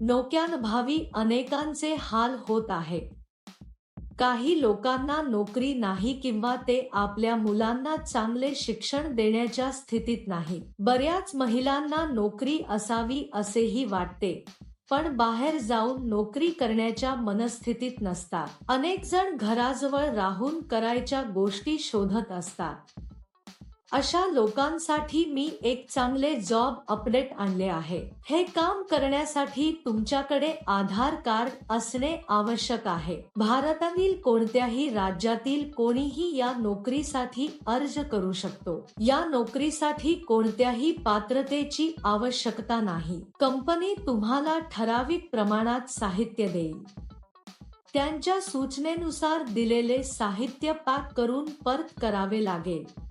नोक्यांभावी अनेकांचे हाल होत आहे. काही लोकांना नोकरी नाही किंवा ते आपल्या मुलांना चांगले शिक्षण देण्याच्या स्थितीत नाही. बऱ्याच महिलांना नोकरी असावी असेही वाटते पण बाहेर जाऊन नोकरी करण्याच्या मनस्थितीत नसतात. अनेक जण घराजवळ राहून करायच्या गोष्टी शोधत असतात. अशा लोकांसाठी मी एक चांगले जॉब अपडेट आणले आहे. हे काम करण्यासाठी तुमच्याकडे आधार कार्ड असणे आवश्यक आहे. भारतातील कोणत्याही राज्यातील कोणीही या नोकरीसाठी अर्ज करू शकतो. या नोकरीसाठी कोणत्याही पात्रतेची आवश्यकता नाही. कंपनी तुम्हाला ठराविक प्रमाणात साहित्य देईल. त्यांच्या सूचनेनुसार दिलेले साहित्य पॅक करून परत करावे लागेल.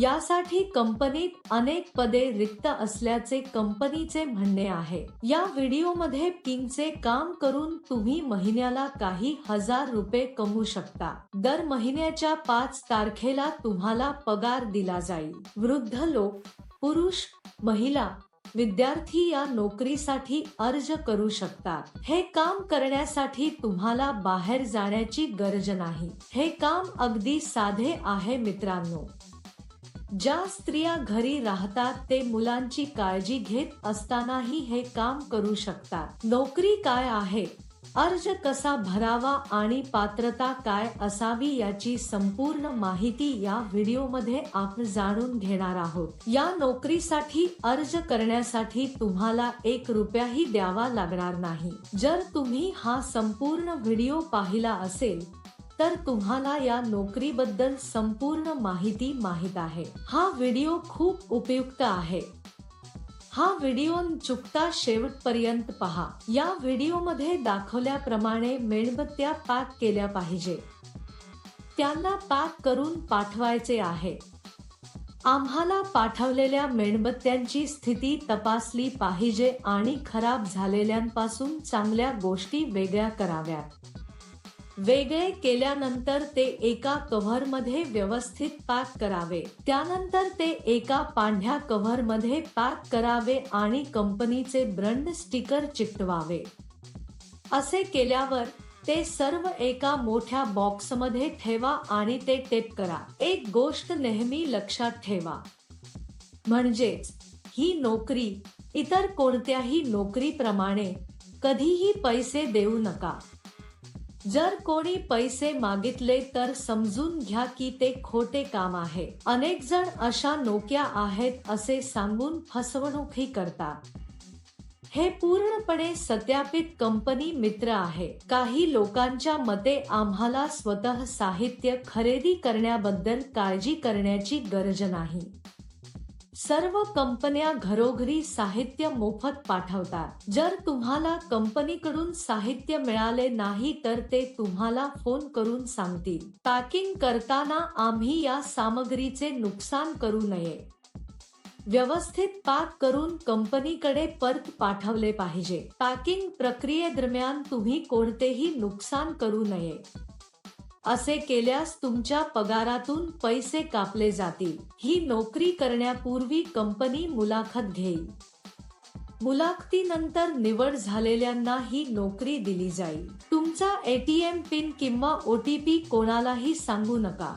यासाठी कंपनीत अनेक पदे रिक्त असल्याचे कंपनीचे म्हणणे आहे. या व्हिडिओमध्ये किंगचे काम करून तुम्ही महिन्याला काही हजार रुपये कमवू शकता. दर महिन्याच्या पाच तारखेला तुम्हाला पगार दिला जाईल. वृद्ध लोक पुरुष महिला विद्यार्थी या नोकरीसाठी अर्ज करू शकतात. हे काम करण्यासाठी तुम्हाला बाहेर जाण्याची गरज नाही. हे काम अगदी साधे आहे मित्रांनो. ज्या स्त्रिया घरी राहतात ते मुलांची काळजी घेत असतानाही हे काम करू शकतात. नोकरी काय आहे? अर्ज कसा भरावा आणि पात्रता काय असावी याची संपूर्ण माहिती या व्हिडिओमध्ये आपण जाणून घेणार आहोत. या नोकरीसाठी अर्ज करण्यासाठी तुम्हाला एक रुपयाही द्यावा लागणार नाही. जर तुम्ही हा संपूर्ण व्हिडिओ पाहिला असेल तर तुम्हाला या नोकरीबद्दल संपूर्ण माहिती माहीत आहे. हा व्हिडिओ खूप उपयुक्त आहे. हा व्हिडिओ चुकता शेवटपर्यंत पहा. या व्हिडिओमध्ये दाखवल्याप्रमाणे मेणबत्त्या पॅक केल्या पाहिजे. त्यांना पॅक करून पाठवायचे आहे. आम्हाला पाठवलेल्या मेणबत्त्यांची स्थिती तपासली पाहिजे आणि खराब झालेल्यांपासून चांगल्या गोष्टी वेगळ्या कराव्यात. वेगळे केल्यानंतर ते एका कव्हरमध्ये व्यवस्थित पॅक करावे. त्यानंतर ते एका पांढ्या कव्हरमध्ये पॅक करावे आणि कंपनीचे ब्रँड स्टिकर चिकटवावे. असे केल्यावर ते सर्व एका मोठ्या बॉक्समध्ये ठेवा आणि ते टेप करा. एक गोष्ट नेहमी लक्षात ठेवा. म्हणजेच ही नोकरी इतर कोणत्याही नोकरीप्रमाणे कधीही पैसे देऊ नका. जर कोणी पैसे मागितले तर समजून घ्या की ते खोटे काम आहे. अनेक जण अशा नोक्या आहेत असे सांगून फसवणूकही करतात. हे पूर्णपणे सत्यापित कंपनी मित्र आहे. काही लोकांच्या मते आम्हाला स्वतः साहित्य खरेदी करण्याबद्दल काळजी करण्याची गरज नाही. सर्व कंपन्या घरोघरी साहित्य मोफत पाठवतात. जर तुम्हाला कंपनीकडून साहित्य मिळाले नाही तर ते तुम्हाला फोन करून सांगतील. पॅकिंग करताना आम्ही या सामग्रीचे नुकसान करू नये. व्यवस्थित पॅक करून कंपनीकडे परत पाठवले पाहिजे. पॅकिंग प्रक्रियेदरम्यान तुम्ही कोणतेही नुकसान करू नये. असे केल्यास तुमच्या पगारातून पैसे कापले जातील. ही नोकरी करण्यापूर्वी कंपनी मुलाखत घेईल. मुलाखतीनंतर निवड झालेल्यांना ही नोकरी दिली जाईल. तुमचा एटीएम पिन किंवा ओटीपी कोणालाही सांगू नका.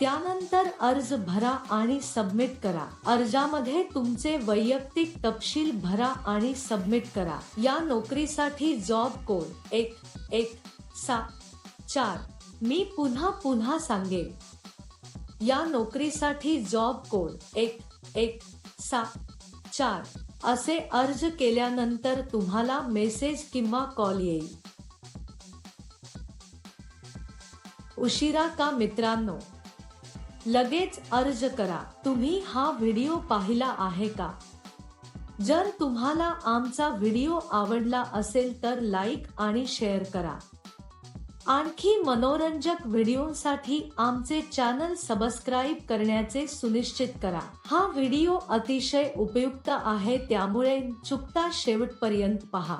त्यानंतर अर्ज भरा आणि सबमिट करा. अर्जामध्ये तुमचे वैयक्तिक तपशील भरा आणि सबमिट करा. या नोकरीसाठी जॉब कोड एक एक सात चार. मी पुन्हा पुन्हा सांगेन. या नोकरीसाठी जॉब कोड एक एक सात चार. असे अर्ज केल्यानंतर तुम्हाला मेसेज किंवा कॉल येईल. उशिरा का मित्रांनो? लगेच अर्ज करा. तुम्ही हा व्हिडिओ पाहिला आहे का? जर तुम्हाला आमचा व्हिडिओ आवडला असेल तर लाईक आणि शेअर करा. आणखी मनोरंजक व्हिडिओसाठी आमचे चॅनल सबस्क्राईब करण्याचे सुनिश्चित करा. हा व्हिडिओ अतिशय उपयुक्त आहे त्यामुळे चुकता शेवटपर्यंत पहा.